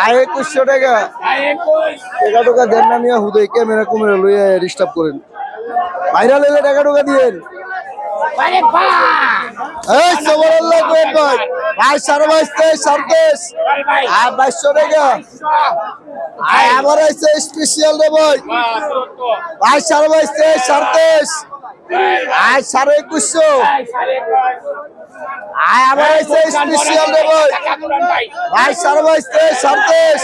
আয় একুশশো টাকা। টাকা টোকা দেন না নিয়ে হুদে ক্যামেরা কুমেরা লইয়া ডিস্টার্ব করেন। ভাইরাল এলে টাকা টোকা দিয়েন। আরে আর স্পেশাল রে ভাই। ভাই সাড়ে বাইশ সাড়ে তেইশ। আয় সাড়ে একুশশো। আয় আবার আইছে স্পেশাল রে ভাই। সাড়ে বাইশ তেইশ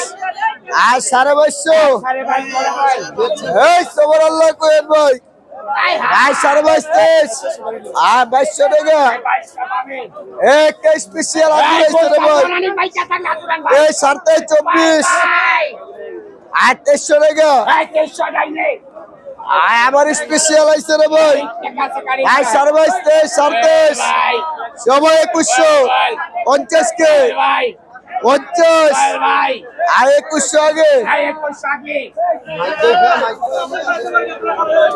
আয় সাড়ে বাইশশো এই সবর আল্লাহ কোয়েন ভাই ভাই সাড়ে বাইশ তেইশ আর বাইশশো টাকা এক স্পেশাল ভাই এই সাড়ে তেইশ চব্বিশ। আর তেইশশো টাকা আয় আবার স্পেশাল আইছে রে ভাই। ভাই সাড়ে বাইশ তেইশ সাড়ে তেইশ সময় একুশশো পঞ্চাশ কে পঞ্চাশ। আর একুশশো আগে।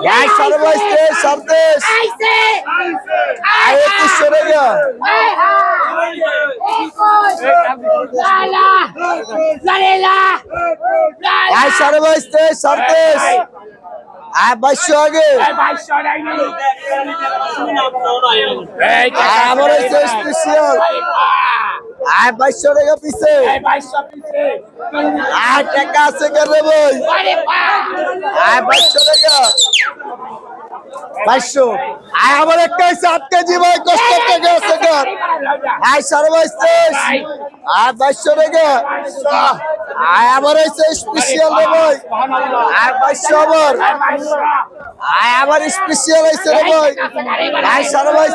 ভাই সাড়ে বাইশ তেইশ সাড়ে তেইশ আর বাইশশো আগে। আবার হচ্ছে স্পেশাল আর বাইশশো টাকা পিছে। আর টাকা আছে কেন ভাই? আর বাইশশো টাকা বাইশশো আর আবার একটা আট কেজি ভাই কষ্ট টাকা আছে আর সাড়ে বাইশ আর বাইশশো টাকা আর আবার হচ্ছে স্পেশাল রে ভাই। আর বাইশশো আবার। আয় আবার স্পেশাল হয়েছে রে ভাই। আর সাড়ে বাইশ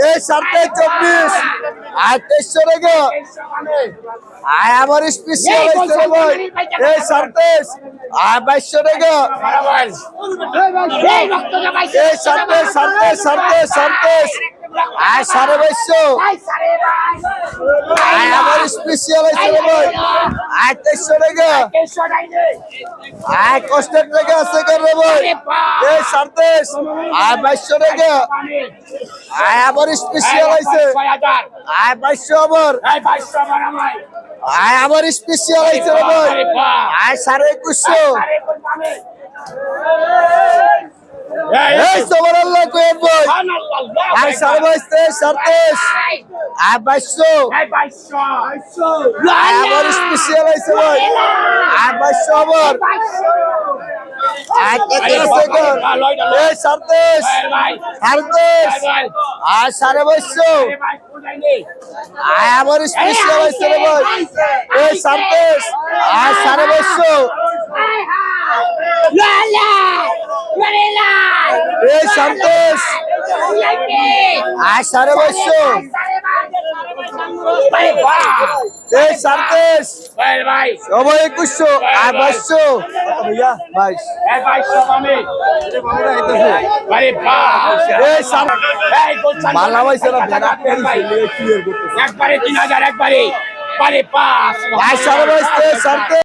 এই সাড়ে তেইশ চব্বিশ আর তেইশশো টাকা আর আমার স্পেশাল এই সাড়ে তেইশ আর বাইশশো সাড়ে তেইশ সাড়ে তেইশ সাড়ে তেইশ সাড়ে তেইশ আর সাড়ে বাইশশো আর আবার স্পেশাল হয়েছে ভাই। আর তেইশশো টাকা। আর কষ্টের টাকা আছে কেন ভাই? এই সাড়ে তেইশ আর বাইশশো টাকা। আর আবার স্পেশাল হয়েছে। আর বাইশশো আবার আর আবার স্পেশাল হয়েছে ভাই। আর সাড়ে একুশশো এই সবার আল্লাহ কোয়েন ভাই। আর সাড়ে বাইশ তেইশ সাড়ে আর বাইশশো আবার স্পেশাল হয়েছে ভাই আর বাইশশো আবার আর সাড়ে বাইশশো আবার স্পেশাল হয়েছে ভাই। এই সাড়ে আর সাড়ে বাইশশো। এই তেইশ আর সাড়ে বাইশশো এই তেইশ সবাই একুশশো আর বাইশশো। বাইশ। মালা বাইছে একবারে তিন হাজার একবারে। পারে পাঁচ আর সাড়ে বাইশ তেইশ সাড়ে তেইশ